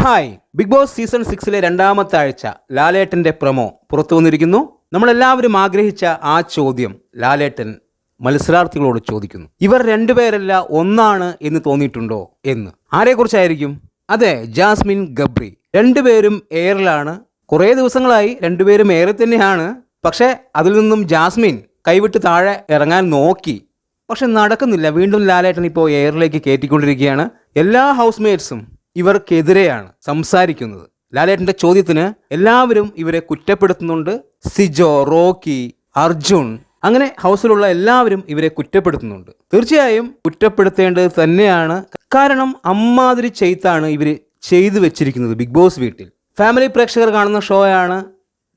Hi. Big Boss season സിക്സിലെ രണ്ടാമത്തെ ആഴ്ച ലാലേട്ടന്റെ പ്രൊമോ പുറത്തു വന്നിരിക്കുന്നു. നമ്മളെല്ലാവരും ആഗ്രഹിച്ച ആ ചോദ്യം ലാലേട്ടൻ മത്സരാർത്ഥികളോട് ചോദിക്കുന്നു. ഇവർ രണ്ടുപേരല്ല ഒന്നാണ് എന്ന് തോന്നിയിട്ടുണ്ടോ എന്ന്. ആരെക്കുറിച്ചായിരിക്കും? അതെ ജാസ്മിൻ ഗബ്രി. രണ്ടുപേരും എയറിലാണ്. കുറേ ദിവസങ്ങളായി രണ്ടുപേരും എയറിൽ തന്നെയാണ്. പക്ഷേ അതിൽ നിന്നും ജാസ്മിൻ കൈവിട്ട് താഴെ ഇറങ്ങാൻ നോക്കി. പക്ഷെ നടക്കുന്നില്ല. വീണ്ടും ലാലേട്ടൻ ഇപ്പോൾ എയറിലേക്ക് കയറ്റിക്കൊണ്ടിരിക്കുകയാണ്. എല്ലാ ഹൗസ് മേറ്റ്സും ഇവർക്കെതിരെയാണ് സംസാരിക്കുന്നത്. ലാലേട്ടന്റെ ചോദ്യത്തിന് എല്ലാവരും ഇവരെ കുറ്റപ്പെടുത്തുന്നുണ്ട്. സിജോ റോക്കി അർജുൻ അങ്ങനെ ഹൗസിലുള്ള എല്ലാവരും ഇവരെ കുറ്റപ്പെടുത്തുന്നുണ്ട്. തീർച്ചയായും കുറ്റപ്പെടുത്തേണ്ടത് തന്നെയാണ്. കാരണം അമ്മാതിരി ചെയ്ത്താണ് ഇവർ ചെയ്തു വെച്ചിരിക്കുന്നത് ബിഗ് ബോസ് വീട്ടിൽ. ഫാമിലി പ്രേക്ഷകർ കാണുന്ന ഷോയാണ്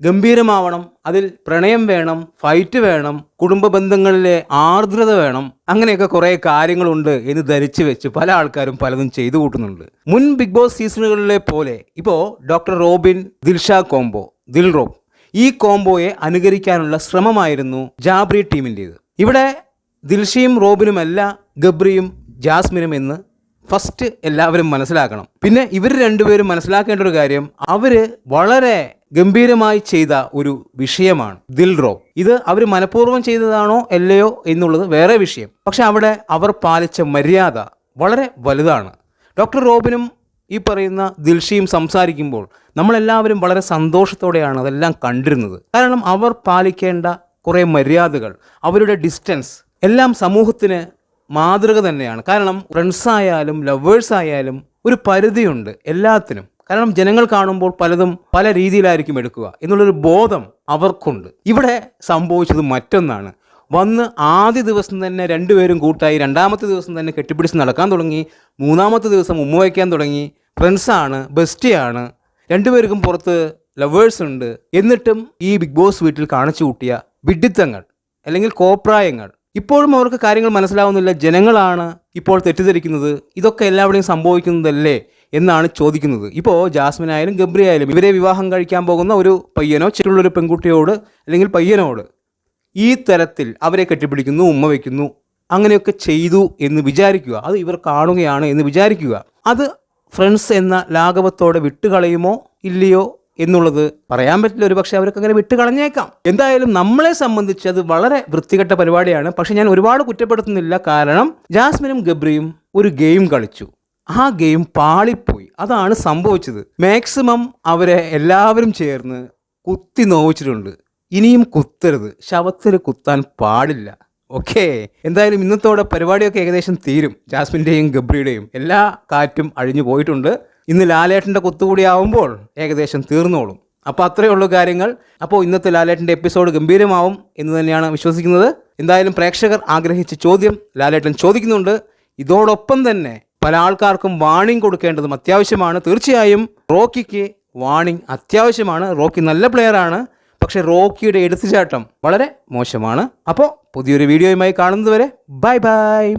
ഗംഭീരമാവണം അതിൽ പ്രണയം വേണം ഫൈറ്റ് വേണം കുടുംബ ബന്ധങ്ങളിലെ ആർദ്രത വേണം അങ്ങനെയൊക്കെ കുറേ കാര്യങ്ങളുണ്ട് എന്ന് ധരിച്ചു വെച്ച് പല ആൾക്കാരും പലതും ചെയ്തു കൂട്ടുന്നുണ്ട്. മുൻ ബിഗ് ബോസ് സീസണുകളിലെ പോലെ ഇപ്പോൾ ഡോക്ടർ റോബിൻ ദിൽഷ കോംബോ ദിൽ റോബ് ഈ കോംബോയെ അനുകരിക്കാനുള്ള ശ്രമമായിരുന്നു ജാബ്രി ടീമിന്റേത്. ഇവിടെ ദിൽഷയും റോബിനുമല്ല ഗബ്രിയും ജാസ്മിനും എന്ന് ഫസ്റ്റ് എല്ലാവരും മനസ്സിലാക്കണം. പിന്നെ ഇവർ രണ്ടുപേരും മനസ്സിലാക്കേണ്ട ഒരു കാര്യം അവർ വളരെ ഗംഭീരമായി ചെയ്ത ഒരു വിഷയമാണ് ദിൽറോ. ഇത് അവർ മനഃപൂർവം ചെയ്തതാണോ അല്ലയോ എന്നുള്ളത് വേറെ വിഷയം. പക്ഷെ അവിടെ അവർ പാലിച്ച മര്യാദ വളരെ വലുതാണ്. ഡോക്ടർ റോബിനും ഈ പറയുന്ന ദിൽഷിയും സംസാരിക്കുമ്പോൾ നമ്മളെല്ലാവരും വളരെ സന്തോഷത്തോടെയാണ് അതെല്ലാം കണ്ടിരുന്നത്. കാരണം അവർ പാലിക്കേണ്ട കുറേ മര്യാദകൾ അവരുടെ ഡിസ്റ്റൻസ് എല്ലാം സമൂഹത്തിന് മാതൃക തന്നെയാണ്. കാരണം ഫ്രണ്ട്സ് ആയാലും ലവേഴ്സ് ആയാലും ഒരു പരിധിയുണ്ട് എല്ലാത്തിനും. കാരണം ജനങ്ങൾ കാണുമ്പോൾ പലതും പല രീതിയിലായിരിക്കും എടുക്കുക എന്നുള്ളൊരു ബോധം അവർക്കുണ്ട്. ഇവിടെ സംഭവിച്ചത് മറ്റൊന്നാണ്. വന്ന് ആദ്യ ദിവസം തന്നെ രണ്ടുപേരും കൂട്ടായി രണ്ടാമത്തെ ദിവസം തന്നെ കെട്ടിപ്പിടിച്ച് നടക്കാൻ തുടങ്ങി മൂന്നാമത്തെ ദിവസം ഉമ്മ വയ്ക്കാൻ തുടങ്ങി ഫ്രണ്ട്സാണ് ബെസ്റ്റിയാണ് രണ്ടുപേർക്കും പുറത്ത് ലവേഴ്സ് ഉണ്ട്. എന്നിട്ടും ഈ ബിഗ് ബോസ് വീട്ടിൽ കാണിച്ചു കൂട്ടിയ വിഡിത്തങ്ങൾ അല്ലെങ്കിൽ കോപ്രായങ്ങൾ ഇപ്പോഴും അവർക്ക് കാര്യങ്ങൾ മനസ്സിലാവുന്നില്ല. ജനങ്ങളാണ് ഇപ്പോൾ തെറ്റിദ്ധരിക്കുന്നത്. ഇതൊക്കെ എല്ലാവരുടെയും സംഭവിക്കുന്നതല്ലേ എന്നാണ് ചോദിക്കുന്നത്. ഇപ്പോൾ ജാസ്മിൻ ആയാലും ഗബ്രി ആയാലും ഇവരെ വിവാഹം കഴിക്കാൻ പോകുന്ന ഒരു പയ്യനോ ചുറ്റുള്ളൊരു പെൺകുട്ടിയോട് അല്ലെങ്കിൽ പയ്യനോട് ഈ തരത്തിൽ അവരെ കെട്ടിപ്പിടിക്കുന്നു ഉമ്മ വയ്ക്കുന്നു അങ്ങനെയൊക്കെ ചെയ്തു എന്ന് വിചാരിക്കുക. അത് ഇവർ കാണുകയാണ് എന്ന് വിചാരിക്കുക. അത് ഫ്രണ്ട്സ് എന്ന ലാഘവത്തോടെ വിട്ടുകളയുമോ ഇല്ലയോ എന്നുള്ളത് പറയാൻ പറ്റില്ല. ഒരു പക്ഷേ അവർക്ക് അങ്ങനെ വിട്ട് കളഞ്ഞേക്കാം എന്തായാലും നമ്മളെ സംബന്ധിച്ച് അത് വളരെ വൃത്തികെട്ട പരിപാടിയാണ്. പക്ഷെ ഞാൻ ഒരുപാട് കുറ്റപ്പെടുത്തുന്നില്ല. കാരണം ജാസ്മിനും ഗബ്രിയും ഒരു ഗെയിം കളിച്ചു. ആ ഗെയിം പാളിപ്പോയി. അതാണ് സംഭവിച്ചത്. മാക്സിമം അവരെ എല്ലാവരും ചേർന്ന് കുത്തി നോവിച്ചിട്ടുണ്ട്. ഇനിയും കുത്തരുത്. ശവത്തിൽ കുത്താൻ പാടില്ല. ഓക്കെ. എന്തായാലും ഇന്നത്തോടെ പരിപാടിയൊക്കെ ഏകദേശം തീരും. ജാസ്മിന്റെയും ഗബ്രിയുടെയും എല്ലാ കാറ്റും അഴിഞ്ഞു പോയിട്ടുണ്ട്. ഇന്ന് ലാലേട്ടന്റെ കുത്തുകൂടി ആവുമ്പോൾ ഏകദേശം തീർന്നോളും. അപ്പോൾ അത്രയേ ഉള്ളൂ കാര്യങ്ങൾ. അപ്പോൾ ഇന്നത്തെ ലാലേട്ടന്റെ എപ്പിസോഡ് ഗംഭീരമാവും എന്ന് തന്നെയാണ് വിശ്വസിക്കുന്നത്. എന്തായാലും പ്രേക്ഷകർ ആഗ്രഹിച്ച ചോദ്യം ലാലേട്ടൻ ചോദിക്കുന്നുണ്ട്. ഇതോടൊപ്പം തന്നെ പല ആൾക്കാർക്കും വാണിംഗ് കൊടുക്കേണ്ടതും അത്യാവശ്യമാണ്. തീർച്ചയായും റോക്കിക്ക് വാണിംഗ് അത്യാവശ്യമാണ്. റോക്കി നല്ല പ്ലെയറാണ് പക്ഷേ റോക്കിയുടെ എടുത്തുചാട്ടം വളരെ മോശമാണ്. അപ്പോൾ പുതിയൊരു വീഡിയോയുമായി കാണുന്നതുവരെ ബൈ ബൈ.